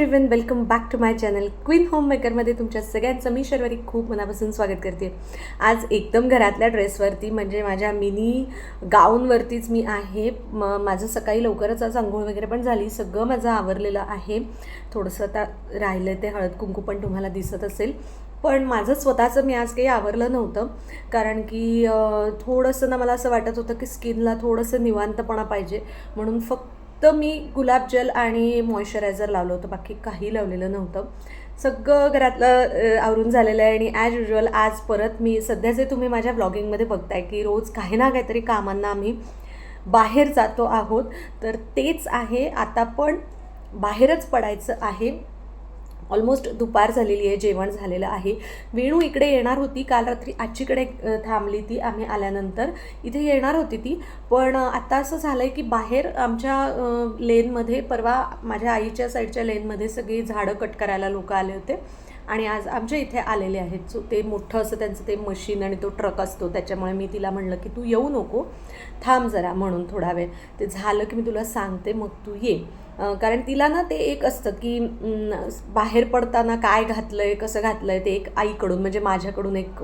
Everyone welcome back to my channel queen home मेकरमध्ये तुमच्या सगळ्यांचं मी शर्वरी खूप मनापासून स्वागत करते. आज एकदम घरातल्या ड्रेसवरती म्हणजे माझ्या मिनी गाऊनवरतीच मी आहे. म माझं सकाळी लवकरच आज आंघोळ वगैरे पण झाली. सगळं माझं आवरलेलं आहे. थोडंसं आता राहिलं ते हळद कुंकू पण तुम्हाला दिसत असेल. पण माझं स्वतःचं मी आज काही आवरलं नव्हतं. कारण की थोडंसं ना मला असं वाटत होतं की स्किनला थोडंसं निवांतपणा पाहिजे. म्हणून फक्त मी गुलाब जल आणि मॉइश्चरायझर लावलं होतं बाकी काही लावलेलं नव्हतं. सगळं घरातलं आवरून झालेलं आहे आणि ॲज युजल आज परत मी सध्या जे तुम्ही माझ्या ब्लॉगिंगमध्ये बघताय की रोज काही ना काहीतरी कामांना आम्ही बाहेर जातो आहोत तर तेच आहे. आता पण बाहेरच पडायचं आहे. ऑलमोस्ट दुपार झालेली आहे जेवण झालेलं आहे. वेणू इकडे येणार होती काल रात्री आजीकडे थांबली ती आम्ही आल्यानंतर. इथे येणार होती ती पण आत्ता असं झालं आहे की बाहेर आमच्या लेनमध्ये परवा माझ्या आईच्या साईडच्या लेनमध्ये सगळी झाडं कट करायला लोक आले होते. आणि आज आमच्या इथे आलेले आहेत. सो ते मोठं असं त्यांचं ते मशीन आणि तो ट्रक असतो त्याच्यामुळे मी तिला म्हणलं की तू येऊ नको थांब जरा म्हणून थोडा वेळ. ते झालं की मी तुला सांगते मग तू ये. कारण तिला ना ते एक असतं की बाहेर पडताना काय घातलं आहे कसं घातलं आहे ते एक आईकडून म्हणजे माझ्याकडून एक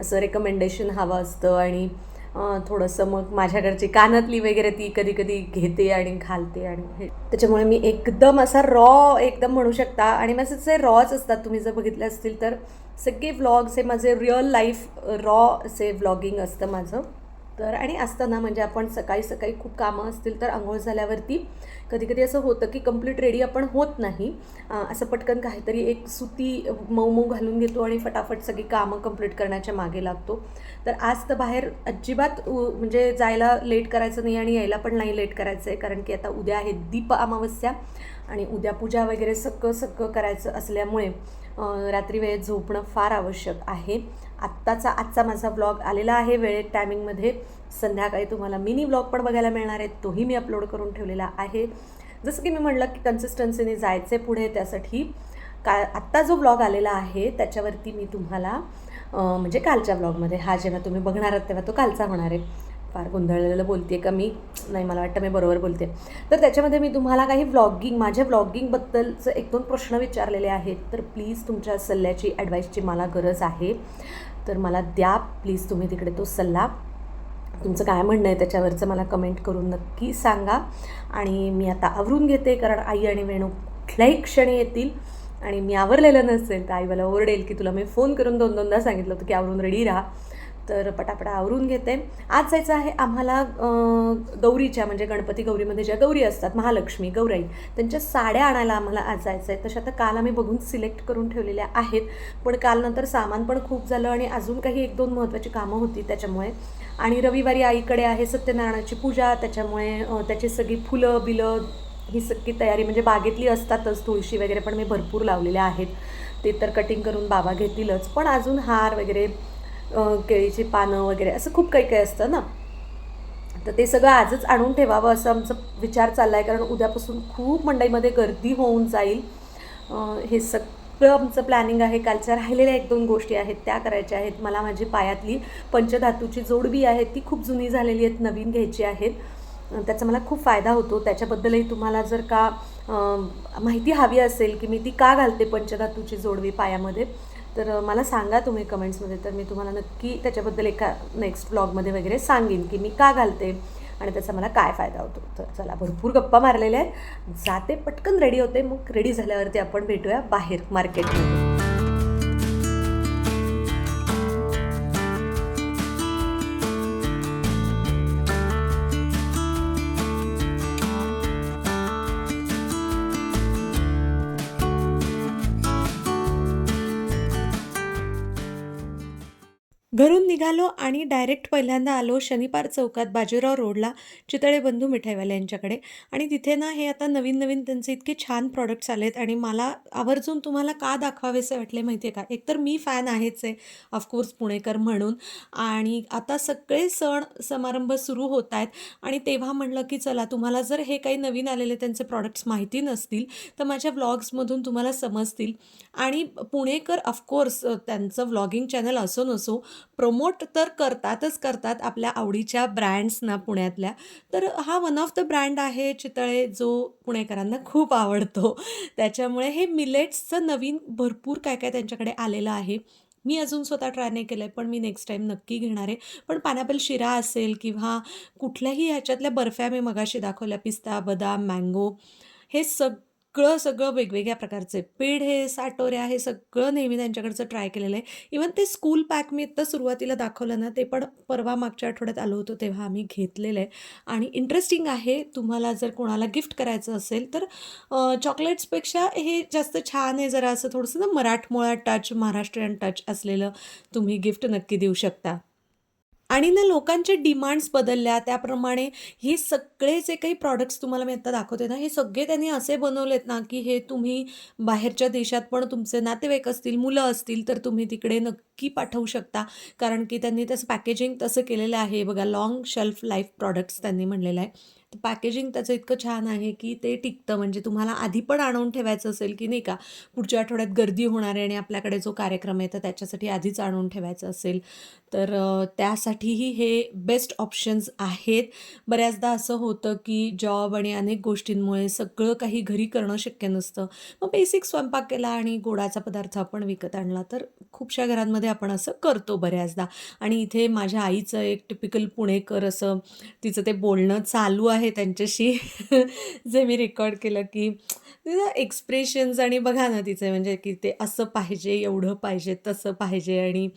असं रेकमेंडेशन हवं असतं. आणि थोडंसं मग माझ्याकडची कानातली वगैरे ती कधी कधी घेते आणि घालते आणि हे. त्याच्यामुळे मी एकदम असा रॉ एकदम म्हणू शकता. आणि माझे जे रॉच असतात तुम्ही जर बघितले असतील तर सगळे व्लॉग्स हे माझे रिअल लाईफ रॉ असे व्लॉगिंग असतं माझं. तर आणि असतं ना म्हणजे आपण सकाळी सकाळी खूप कामं असतील तर आंघोळ झाल्यावरती कधी कधी असं होतं की कंप्लीट रेडी आपण होत नाही. असं पटकन काहीतरी एक सुती मऊ मऊ घालून घेतो आणि फटाफट सगळी कामं कंप्लीट करण्याच्या मागे लागतो. तर आज तर बाहेर अजिबात उ- म्हणजे जायला लेट करायचं नाही आणि यायला पण नाही लेट करायचं आहे कारण की आता उद्या आहे दीप अमावस्या आणि उद्या पूजा वगैरे सक्क सक्क करायचं असल्यामुळे रात्री वेळेत झोपणं फार आवश्यक आहे. आत्ताचा आजचा माझा ब्लॉग आलेला आहे वेळेत टायमिंगमध्ये संध्याकाळी तुम्हाला मिनी ब्लॉग पण बघायला मिळणार आहे. तोही मी अपलोड करून ठेवलेला आहे. जसं की मी म्हटलं की कन्सिस्टन्सीने जायचे पुढे त्यासाठी का आत्ता जो ब्लॉग आलेला आहे त्याच्यावरती मी तुम्हाला म्हणजे कालच्या ब्लॉगमध्ये हा जेव्हा तुम्ही बघणार आहात तेव्हा तो कालचा होणार आहे. फार गोंधळलेलं बोलते का मी? नाही मला वाटतं मी बरोबर बोलते तर त्याच्यामध्ये मी तुम्हाला काही व्लॉगिंग माझ्या व्लॉगिंगबद्दलचं एक दोन प्रश्न विचारलेले आहेत. तर प्लीज तुमच्या सल्ल्याची ॲडवाईसची मला गरज आहे. तर मला द्या प्लीज तुम्ही तिकडे तो सल्ला. तुमचं काय म्हणणं आहे त्याच्यावरचं मला कमेंट करून नक्की सांगा. आणि मी आता आवरून घेते कारण आई आणि वेणू कुठल्याही क्षणी येतील. आणि मी आवरलेलं नसेल तर आई मला ओरडेल की तुला मी फोन करून दोन दोनदा सांगितलं होतं की आवरून रेडी राहा. तर पटापटा आवरून घेते. आज जायचं आहे आम्हाला गौरीच्या म्हणजे गणपती गौरीमध्ये ज्या गौरी असतात महालक्ष्मी गौराई त्यांच्या साड्या आणायला आम्हाला आज जायचं आहे तशा आता काल आम्ही बघून सिलेक्ट करून ठेवलेल्या आहेत. पण काल नंतर सामान पण खूप झालं आणि अजून काही एक दोन महत्त्वाची कामं होती त्याच्यामुळे. आणि रविवारी आईकडे आहे सत्यनारायणाची पूजा. त्याच्यामुळे त्याची सगळी फुलं बिलं ही सगळी तयारी म्हणजे बागेतली असतातच तुळशी वगैरे पण मी भरपूर लावलेल्या आहेत. ते तर कटिंग करून बाबा घेतीलच. पण अजून हार वगैरे केळीची पानं वगैरे असं खूप काही काही असतं ना. तर ते सगळं आजच आणून ठेवावं असं आमचं विचार चालला आहे कारण उद्यापासून खूप मंडईमध्ये गर्दी होऊन जाईल. हे सगळं आमचं प्लॅनिंग आहे. कालच्या राहिलेल्या एक दोन गोष्टी आहेत. त्या करायच्या आहेत. मला माझी पायातली पंचधातूची जोडबी आहे. ती खूप जुनी झालेली आहेत. नवीन घ्यायची आहेत. त्याचा मला खूप फायदा होतो. त्याच्याबद्दलही तुम्हाला जर का माहिती हवी असेल की मी ती का घालते पंचधातूची जोडवी पायामध्ये. तर मला सांगा तुम्ही कमेंट्समध्ये तर मी तुम्हाला नक्की त्याच्याबद्दल एका नेक्स्ट ब्लॉगमध्ये वगैरे सांगेन की मी का घालते आणि त्याचा मला काय फायदा होतो. तर चला भरपूर गप्पा मारलेल्या आहेत. जाते पटकन रेडी होते. मग रेडी झाल्यावरती आपण भेटूया बाहेर मार्केटमध्ये घरून निघालो आणि डायरेक्ट पहिल्यांदा आलो शनिपार चौकात बाजीराव रोडला चितळे बंधू मिठाईवाले यांच्याकडे. आणि तिथे ना हे आता नवीन नवीन त्यांचे इतके छान प्रॉडक्ट्स आलेत आणि मला आवर्जून तुम्हाला का दाखवावेसे वाटले माहिती आहे का? एकतर मी फॅन आहेच आहे ऑफकोर्स पुणेकर म्हणून. आणि आता सगळे सण समारंभ सुरू होत आहेत आणि तेव्हा म्हणलं की चला तुम्हाला जर हे काही नवीन आलेले त्यांचे प्रॉडक्ट्स माहिती नसतील तर माझ्या व्लॉग्समधून तुम्हाला समजतील. आणि पुणेकर ऑफकोर्स त्यांचं व्लॉगिंग चॅनल असो नसो प्रमोट तर करतातच करतात आपल्या आवडीच्या ब्रँड्सना पुण्यातल्या. तर हा वन ऑफ द ब्रँड आहे चितळे जो पुणेकरांना खूप आवडतो. त्याच्यामुळे हे मिलेट्सचं नवीन भरपूर काय काय त्यांच्याकडे आलेलं आहे. मी अजून स्वतः ट्राय नाही केलं आहे पण मी नेक्स्ट टाईम नक्की घेणार आहे. पण पायनॅपल शिरा असेल किंवा कुठल्याही ह्याच्यातल्या बर्फ्या मी मगाशी दाखवल्या पिस्ता बदाम मँगो हे सग सगळं सगळं वेगवेगळ्या प्रकारचे पेढे साटोऱ्या हे सगळं नेहमी त्यांच्याकडचं ट्राय केलेलं आहे. इवन ते स्कूल पॅक मी आत्ता सुरुवातीला दाखवलं ना ते पण परवा मागच्या आठवड्यात आलो होतो तेव्हा आम्ही घेतलेलं आहे. आणि इंटरेस्टिंग आहे तुम्हाला जर कोणाला गिफ्ट करायचं असेल तर चॉकलेट्सपेक्षा हे जास्त छान आहे जरा असं थोडंसं ना मराठमोळा टच महाराष्ट्रीयन टच असलेलं तुम्ही गिफ्ट नक्की देऊ शकता. आणि ना लोकांच्या डिमांड्स बदलल्या त्याप्रमाणे हे सगळे जे काही प्रॉडक्ट्स तुम्हाला मी आता दाखवते ना हे सगळे त्यांनी असे बनवलेत ना की हे तुम्ही बाहेरच्या देशात पण तुमचे नातेवाईक असतील मुलं असतील तर तुम्ही तिकडे नक्की पाठवू शकता. कारण की त्यांनी त्याचं पॅकेजिंग तसं केलेलं आहे. बघा लाँग शेल्फ लाईफ प्रॉडक्ट्स त्यांनी म्हणलेलं आहे. तर पॅकेजिंग त्याचं इतकं छान आहे की ते टिकतं. म्हणजे तुम्हाला आधी पण आणून ठेवायचं असेल की नाही का पुढच्या आठवड्यात गर्दी होणार आहे आणि आपल्याकडे जो कार्यक्रम आहे तर त्याच्यासाठी आधीच आणून ठेवायचं असेल. तर त्यासाठीही हे बेस्ट ऑप्शन्स आहेत. बऱ्याचदा असं होतं की जॉब आणि अनेक गोष्टींमुळे सगळं काही घरी करणं शक्य नसतं. मग बेसिक स्वयंपाक केला आणि गोडाचा पदार्थ आपण विकत आणला तर खूपशा घरांमध्ये आपण असं करतो बऱ्याचदा. आणि इथे माझ्या आईचं एक टिपिकल पुणेकर असं तिचं ते बोलणं चालू आहे. आहे त्यांच्याशी. जे मी रेकॉर्ड केलं की तिचं एक्सप्रेशन्स आणि बघा ना तिचे म्हणजे की ते असं पाहिजे एवढं पाहिजे तसं पाहिजे आणि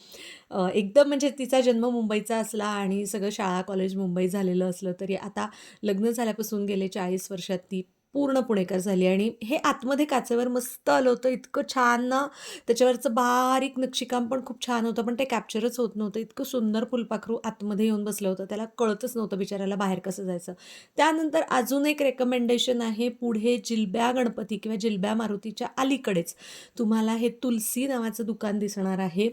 एकदम म्हणजे तिचा जन्म मुंबईचा असला आणि सगळं शाळा कॉलेज मुंबई झालेलं असलं तरी आता लग्न झाल्यापासून गेले चाळीस वर्षात ती पूर्ण पुणेकर झाली आणि हे आतमध्ये काचेवर मस्त आलं होतं. इतकं छान ना. त्याच्यावरचं बारीक नक्षीकाम पण खूप छान होतं पण ते कॅप्चरच होत नव्हतं. इतकं सुंदर फुलपाखरू आतमध्ये येऊन बसलं होतं. त्याला कळतच नव्हतं बिचाराला बाहेर कसं जायचं. त्यानंतर अजून एक रेकमेंडेशन आहे पुढे जिलब्या गणपती किंवा जिलब्या मारुतीच्या अलीकडेच. तुम्हाला हे तुलसी नावाचं दुकान दिसणार आहे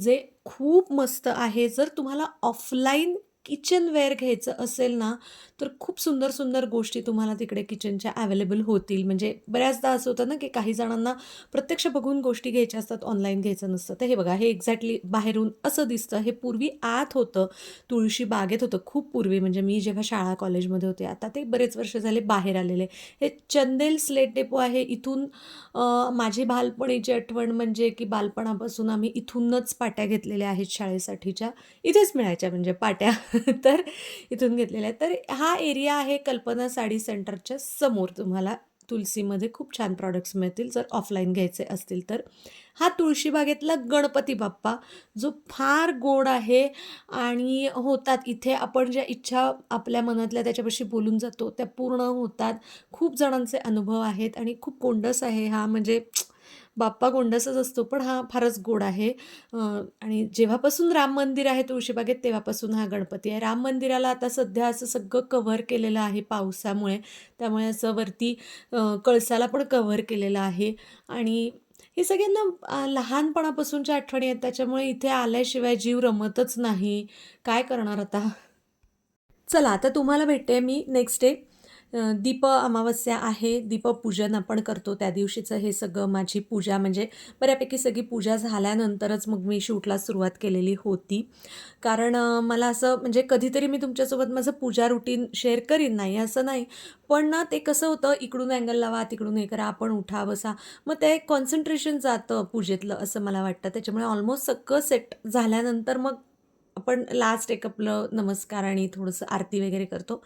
जे खूप मस्त आहे. जर तुम्हाला ऑफलाईन किचनवेअर घ्यायचं असेल ना तर खूप सुंदर सुंदर गोष्टी तुम्हाला तिकडे किचनच्या अवेलेबल होतील. म्हणजे बऱ्याचदा असं होतं ना की काही जणांना प्रत्यक्ष बघून गोष्टी घ्यायच्या असतात ऑनलाईन घ्यायचं नसतं. तर हे बघा हे एक्झॅक्टली बाहेरून असं दिसतं. हे पूर्वी आत होतं तुळशी बागेत होतं खूप पूर्वी. म्हणजे मी जेव्हा शाळा कॉलेजमध्ये होते आता ते बरेच वर्ष झाले बाहेर आलेले. हे चंदेल स्लेट डेपो आहे. इथून माझी बालपणीची आठवण म्हणजे की बालपणापासून आम्ही इथूनच पाट्या घेतलेल्या आहेत शाळेसाठीच्या. इथेच मिळायच्या म्हणजे पाट्या. तर इथून घेतलेला आहे. तर हा एरिया आहे कल्पना साडी सेंटरच्या समोर. तुम्हाला तुलसीमध्ये खूप छान प्रॉडक्ट्स मिळतील. जर ऑफलाईन घ्यायचे असतील तर. हा तुळशीबागेतला गणपती बाप्पा जो फार गोड आहे आणि होतात. इथे आपण ज्या इच्छा आपल्या मनातल्या त्याच्यापाशी बोलून जातो त्या पूर्ण होतात. खूप जणांचे अनुभव आहेत आणि खूप गोंडस आहे हा. म्हणजे बाप्पा गोंडसच असतो पण हा फारच गोड आहे. आणि जेव्हापासून राम मंदिर आहे तुळशीबागेत तेव्हापासून हा गणपती आहे. राम मंदिराला आता सध्या असं सगळं कव्हर केलेलं आहे पावसामुळे. त्यामुळे असं वरती कळसाला पण कव्हर केलेलं आहे. आणि हे सगळ्यांना लहानपणापासूनच्या आठवणी आहेत. त्याच्यामुळे इथे आल्याशिवाय जीव रमतच नाही. काय करणार आता? चला आता तुम्हाला भेटते मी नेक्स्ट डे दीप अमावस्या आहे दीपपूजन आपण करतो त्या दिवशीचं. हे सगळं माझी पूजा म्हणजे बऱ्यापैकी सगळी पूजा झाल्यानंतरच मग मी शूटला सुरुवात केलेली होती. कारण मला असं म्हणजे कधीतरी मी तुमच्यासोबत माझं पूजा रुटीन शेअर करीन नाही असं नाही. पण ना ते कसं होतं इकडून अँगल लावा तिकडून हे करा आपण उठा बसा. मग ते कॉन्सन्ट्रेशन जातं पूजेतलं असं मला वाटतं. त्याच्यामुळे ऑलमोस्ट सगळं सेट झाल्यानंतर मग आपण लास्ट एक आपलं नमस्कार आणि थोडंसं आरती वगैरे करतो.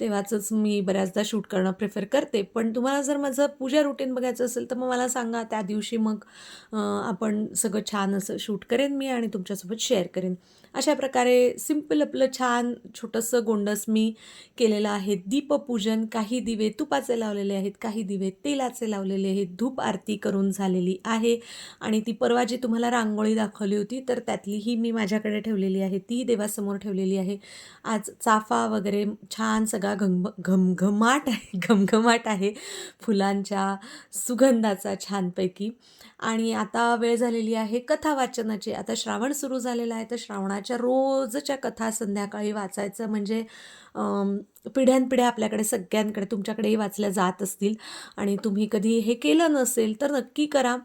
तेव्हाचंच मी बऱ्याचदा शूट करणं प्रेफर करते. पण तुम्हाला जर माझं पूजा रुटीन बघायचं असेल तर मग मला सांगा त्या दिवशी मग आपण सगळं छान असं शूट करेन मी आणि तुमच्यासोबत शेअर करेन. अशा प्रकारे सिंपल आपलं छान छोटंसं गोंडस मी केलेलं आहे. दीपपूजन काही दिवे तुपाचे लावलेले आहेत काही दिवे तेलाचे लावलेले आहेत. धूप आरती करून झालेली आहे. आणि ती परवा जी तुम्हाला रांगोळी दाखवली होती तर त्यातली ही मी माझ्याकडे ठेवलेली आहे. ती देवासमोर ठेवलेली आहे. आज चाफा वगैरे छान सगळा घम घमघमाट आहे घमघमाट आहे फुलांच्या सुगंधाचा छानपैकी. आणि आता वेळ झालेली आहे कथा वाचनाची आता श्रावण सुरू झालेला आहे तर श्रावणाच्या रोजच्या कथा संध्याकाळी वाचायचं म्हणजे पिढ्यानपिढ्या आपल्याकडे सगळ्यांकडे तुमच्याकडेही वाचल्या जात असतील. आणि तुम्ही कधी हे केलं नसेल तर नक्की करा.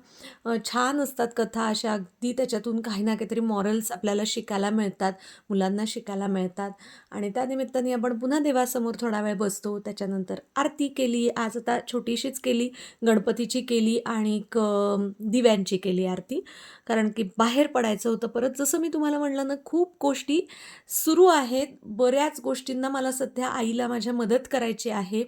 छान असतात कथा अशा. अगदी त्याच्यातून काही ना काहीतरी मॉरल्स आपल्याला शिकायला मिळतात. मुलांना शिकायला मिळतात. आणि त्या निमित्ताने आपण पुन्हा देवासमोर थोडा वेळ बसतो. त्याच्यानंतर आरती केली. आज आता छोटीशीच केली. गणपतीची केली. आणि क दिव्यांची केली आरती. कारण की बाहेर पडायचं होतं परत. जसं मी तुम्हाला म्हणलं ना खूप गोष्टी सुरू आहेत. बऱ्याच गोष्टींना मला सध्या आईला माझ्या मदत करायची आहे.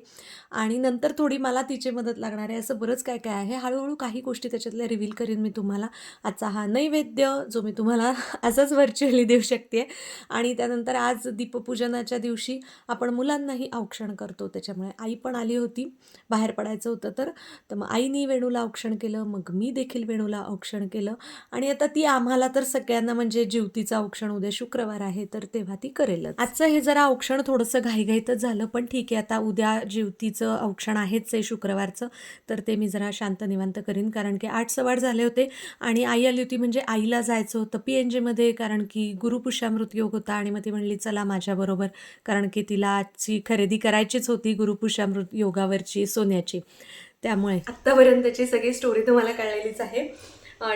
आणि नंतर थोडी मला तिची मदत लागणार आहे. असं बरंच काय काय आहे. हळूहळू काही गोष्टी त्याच्यातल्या रिव्हील करीन मी तुम्हाला. आजचा हा नैवेद्य जो मी तुम्हाला आजच व्हर्च्युअली देऊ शकते. आणि त्यानंतर आज दीपपूजनाच्या दिवशी आपण मुलांनाही औक्षण करतो. त्याच्यामुळे आई पण आली होती. बाहेर पडायचं होतं तर. तर मग आईनी वेणूला औक्षण केलं. मग मी देखील वेणूला औक्षण केलं. आणि आता ती आम्हाला तर सगळ्यांना म्हणजे जीवतीचं औक्षण उद्या शुक्रवार आहे तर तेव्हा ती करेलच. आजचं हे जरा औक्षण थोडंसं घाईघाईतच झालं पण ठीक आहे आता उद्या जीवतीचं औक्षण आहेच आहे शुक्रवारचं तर ते मी जरा शांत निवांत करीन कारण की आठ सवाड झाले होते आणि आई आली होती म्हणजे आईला जायचं होतं पी एन जेमध्ये कारण की गुरुपुष्यामृत योग होता आणि मग ती म्हणली चला माझ्याबरोबर कारण की तिला आजची खरेदी करायचीच होती गुरुपुष्यामृत योगावरची सोन्याची. त्यामुळे. आत्तापर्यंतची सगळी स्टोरी तुम्हाला कळलेलीच आहे.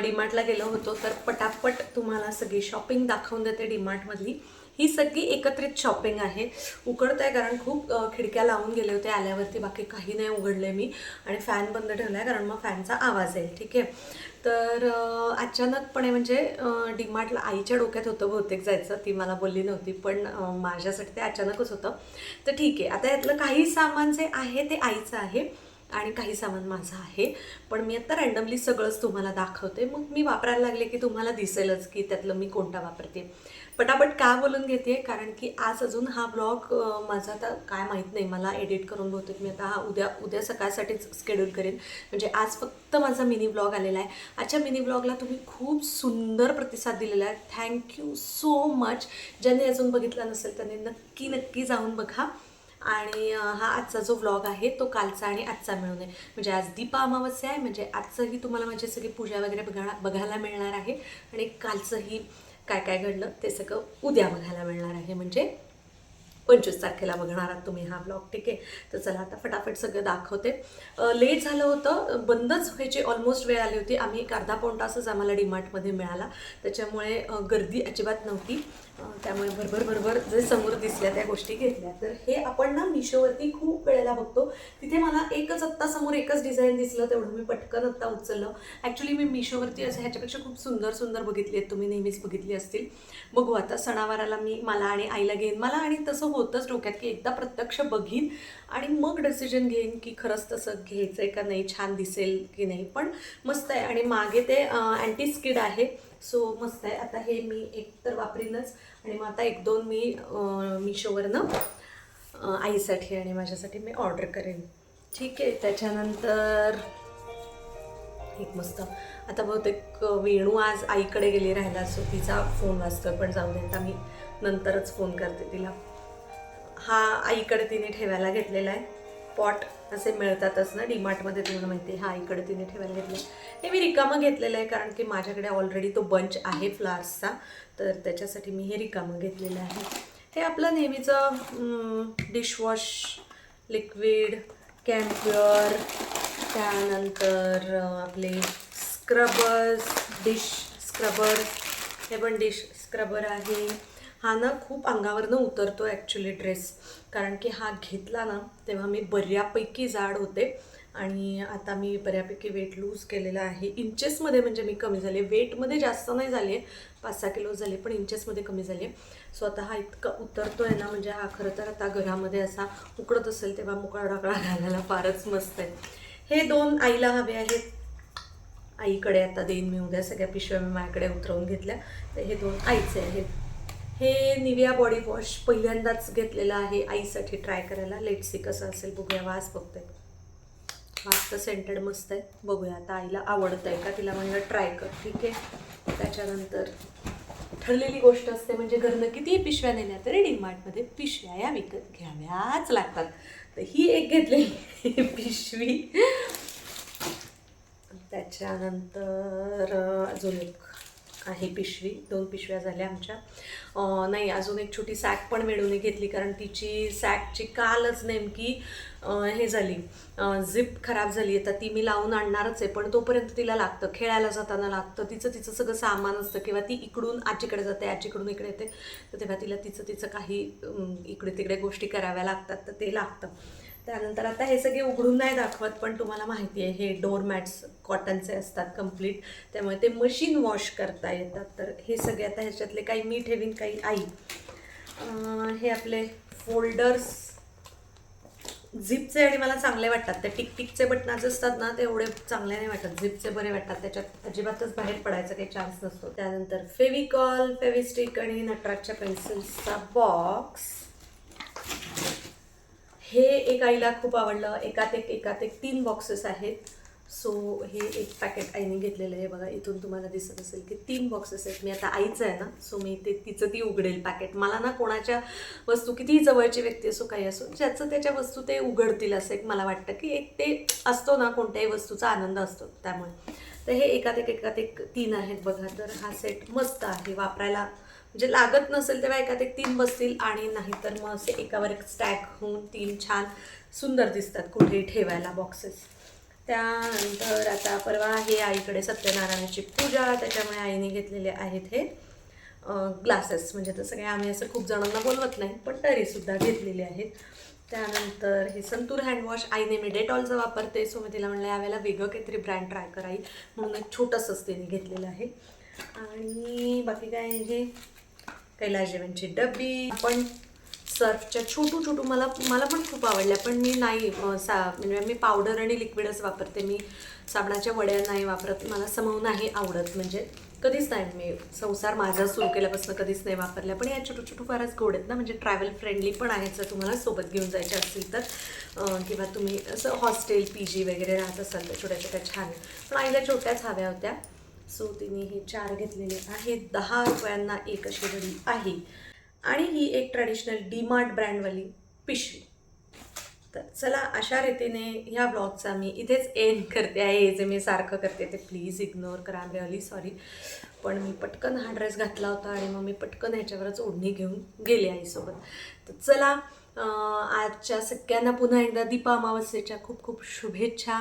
डीमार्टला गेलो होतो तर पटापट तुम्हाला सगळी शॉपिंग दाखवून देते डीमार्टमधली ही सगळी एकत्रित शॉपिंग आहे. उघडतं आहे कारण खूप खिडक्या लावून गेले होते आल्यावरती बाकी काही नाही उघडले मी. आणि फॅन बंद ठेवला आहे कारण मग फॅनचा आवाज येईल ठीक आहे? तर अचानकपणे म्हणजे डीमार्टला आईच्या डोक्यात होतं बहुतेक जायचं. ती मला बोलली नव्हती पण माझ्यासाठी ते अचानकच होतं. तर ठीक आहे आता यातलं काही सामान जे आहे ते आईचं आहे. आणि काही सामान माझं आहे. पण मी आता रँडमली सगळंच तुम्हाला दाखवते. मग मी वापरायला लागले की तुम्हाला दिसेलच की त्यातलं मी कोणता वापरते. पटापट का बोलून घेते कारण की आज अजून हा ब्लॉग माझा आता काय माहीत नाही. मला एडिट करून बहुतेक मी आता हा उद्या उद्या सकाळसाठीच स्केड्यूल करेन. म्हणजे आज फक्त माझा मिनी ब्लॉग आलेला आहे. आजच्या मिनी ब्लॉगला तुम्ही खूप सुंदर प्रतिसाद दिलेला आहे. थँक्यू सो मच ज्यांनी अजून बघितला नसेल त्यांनी नक्की नक्की जाऊन बघा. आणि हा आजचा जो व्लॉग आहे तो कालचा आणि आजचा मिळून आहे म्हणजे आज दीपा अमावस्या आहे म्हणजे आजचंही तुम्हाला माझी सगळी पूजा वगैरे बघा बघायला मिळणार आहे. आणि कालचंही काय काय घडलं ते सगळं उद्या बघायला मिळणार आहे. म्हणजे पंचवीस तारखेला बघणार आहात तुम्ही हा ब्लॉग ठीक आहे? तर चला आता फटाफट सगळं दाखवते. लेट झालं होतं बंदच व्हायची ऑलमोस्ट वेळ आली होती. आम्ही एक अर्धा पाऊण तासच आम्हाला डीमार्टमध्ये मिळाला. त्याच्यामुळे गर्दी अजिबात नव्हती. त्यामुळे भरभर भरभर जे समोर दिसल्या त्या गोष्टी घेतल्या तर हे आपण ना मिशोवरती खूप वेळेला बघतो. तिथे मला एकच आत्ता समोर एकच डिझाईन दिसलं तेवढं मी पटकन आत्ता उचललं. ॲक्च्युली मी मिशोवरती असं ह्याच्यापेक्षा खूप सुंदर सुंदर बघितली आहेत. तुम्ही नेहमीच बघितली असतील. बघू आता सणावाराला मी मला आणि आईला घेईन. मला आणि तसं होतंच डोक्यात की एकदा प्रत्यक्ष बघीन आणि मग डिसिजन घेईन की खरंच तसं घ्यायचं आहे का नाही छान दिसेल की नाही. पण मस्त आहे. आणि मागे ते अँटी स्किड आहे. सो मस्त आहे. आता हे मी एक तर वापरीनच आणि मग आता एक दोन मी मिशोवरनं आईसाठी आणि माझ्यासाठी मी ऑर्डर करेन. ठीक आहे त्याच्यानंतर एक मस्त. आता बहुतेक वेणू आज आईकडे गेली राहिला सो तिचा फोन वाजतो पण जाऊ देता मी नंतरच फोन करते तिला. हा आईकडे तिने ठेवायला घेतलेला आहे पॉट. असे मिळतातच ना? डीमार्टमध्ये तुम्हाला माहिती आहे. हा इकडे तिने ठेवायला घेतलं हे मी रिकामं घेतलेलं आहे कारण की माझ्याकडे ऑलरेडी तो बंच आहे फ्लावर्सचा तर त्याच्यासाठी मी हे रिकामं घेतलेलं आहे. हे आपलं नेहमीचं डिशवॉश लिक्विड कॅम्प्युअर त्यानंतर आपले स्क्रबर्स डिश स्क्रबर हे पण डिश स्क्रबर आहे. हा ना खूप अंगावरनं उतरतो ॲक्च्युली ड्रेस कारण की हा घेतला ना तेव्हा मी बऱ्यापैकी जाड होते. आणि आता मी बऱ्यापैकी वेट लूज केलेलं आहे. इंचेसमध्ये म्हणजे मी कमी झाले वेटमध्ये जास्त नाही झाले आहे पाच सहा किलो झाले पण इंचेसमध्ये कमी झाले सो आता हा इतका उतरतो आहे ना म्हणजे हा खरं तर आता घरामध्ये असा उकडत असेल तेव्हा मोकळा डाकळा घालायला फारच मस्त आहे. हे दोन आईला हवे आहेत. आईकडे आता देईन मी उद्या. सगळ्या पिशव्या मी माझ्याकडे उतरवून घेतल्या. तर हे दोन आईचे आहेत. हे निविया बॉडी वॉश पहिल्यांदाच घेतलेलं आहे. आईसाठी ट्राय करायला. लेट सी कसं असेल. बघूया. वास बघते वास तर सेंटेड मस्त आहे. बघूया. आता आईला आवडतं आहे का? तिला म्हणलं ट्राय कर. ठीक आहे. त्याच्यानंतर ठरलेली गोष्ट असते म्हणजे घरनं कितीही पिशव्या नेल्या तरी डीमार्टमध्ये पिशव्या या विकत घ्याव्याच लागतात. तर ही एक घेतलेली पिशवी. त्याच्यानंतर अजून एक. आहे पिशवी दोन पिशव्या झाल्या आमच्या. नाही अजून एक छोटी सॅक पण मिळवून घेतली कारण तिची सॅकची कालच नेमकी हे झाली. झिप खराब झाली आहे तर ती मी लावून आणणारच आहे पण तोपर्यंत तिला लागतं. खेळायला जाताना लागतं. तिचं तिचं सगळं सामान असतं किंवा ती इकडून आजीकडे जाते आजीकडून इकडे येते. तर तेव्हा तिला तिचं तिचं काही इकडे तिकडे गोष्टी कराव्या लागतात तर ते लागतं. त्यानंतर आता हे सगळे उघडून नाही दाखवत पण तुम्हाला माहिती आहे हे डोरमॅट्स कॉटनचे असतात कंप्लीट त्यामुळे ते मशीन वॉश करता येतात. तर हे सगळे आता ह्याच्यातले काही मी ठेवीन काही आई हे आपले फोल्डर्स झिपचे आणि मला चांगले वाटतात. ते टिकटिकचे बटनाचे असतात ना ते एवढे चांगले नाही वाटत. झिपचे बरे वाटतात. त्याच्यात अजिबातच बाहेर पडायचा काही चान्स नसतो. त्यानंतर फेविकॉल फेविस्टिक आणि नटराजच्या पेन्सिल्सचा बॉक्स हे एक आईला खूप आवडलं. एकात एक एकात एक तीन बॉक्सेस आहेत. सो हे एक पॅकेट आईने घेतलेलं आहे. बघा इथून तुम्हाला दिसत असेल की तीन बॉक्सेस आहेत. मी आता आईचं आहे ना सो मी ते तिचं ती उघडेल पॅकेट मला ना कोणाच्या वस्तू कितीही जवळची व्यक्ती असो काही असो ज्याचं त्याच्या वस्तू ते उघडतील असं एक मला वाटतं की एक ते असतो ना कोणत्याही वस्तूचा आनंद असतो त्यामुळे. तर हे एकात एक एकात एक तीन आहेत बघा. तर हा सेट मस्त आहे. वापरायला म्हणजे लागत नसेल तेव्हा एकात एक तीन बसतील आणि नाहीतर मग असे एकावर एक स्टॅक होऊन तीन छान सुंदर दिसतात कुठेही ठेवायला बॉक्सेस त्यानंतर आता परवा आहे आईकडे सत्यनारायणाची पूजा त्याच्यामुळे आईने घेतलेले आहेत हे ग्लासेस म्हणजे तसं काही आम्ही असं खूप जणांना बोलवत नाही पण तरीसुद्धा घेतलेले आहेत. त्यानंतर हे संतूर हँडवॉश आईने मी डेटॉलचं वापरते. सो मी तिला म्हणलं यावेळेला वेगळं काहीतरी ब्रँड ट्राय कराई म्हणून एक छोटंसंच तिने घेतलेलं आहे. आणि बाकी काय हे? कैलाश जेवणची डबी पण सर्फच्या छोटू छोटू मला मला पण खूप आवडल्या पण मी नाही सा म्हणजे मी पावडर आणि लिक्विडच वापरते. मी साबणाच्या वड्या नाही वापरत मला समव नाही आवडत. म्हणजे कधीच नाही मी संसार माझा सुरू केल्यापासून कधीच नाही वापरल्या. पण या छोटू छोटू फारच गोड आहेत ना म्हणजे ट्रॅव्हल फ्रेंडली पण आहेत. जर तुम्हाला सोबत घेऊन जायचे असतील तर किंवा तुम्ही असं हॉस्टेल पी जी वगैरे राहत असाल तर छोट्या छोट्या छान. आहेत. पण आईला छोट्याच हव्या होत्या. सो तिने हे चार घेतलेले आहेत. दहा रुपयांना एक अशी घडी आहे. आणि ही एक ट्रॅडिशनल डीमार्ट ब्रँडवाली पिशवी. तर चला अशा रीतीने ह्या ब्लॉगचा मी इथेच एंड करते आहे. जे मी सारखं करते ते प्लीज इग्नोर करा. आय रिअली सॉरी पण मी पटकन हा ड्रेस घातला होता आणि मग मी पटकन ह्याच्यावरच ओढणी घेऊन गेले आईसोबत तर चला आजच्या सगळ्यांना पुन्हा एकदा दीपा अमावस्येच्या खूप खूप शुभेच्छा.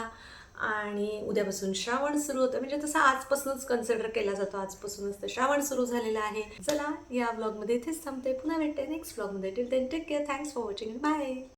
आणि उद्यापासून श्रावण सुरू होतं. म्हणजे तसं आजपासूनच कन्सिडर केला जातो. आजपासूनच तर श्रावण सुरू झालेलं आहे. चला या ब्लॉगमध्ये इथेच थांबते पुन्हा भेटते नेक्स्ट ब्लॉगमध्ये till then take care thanks for watching bye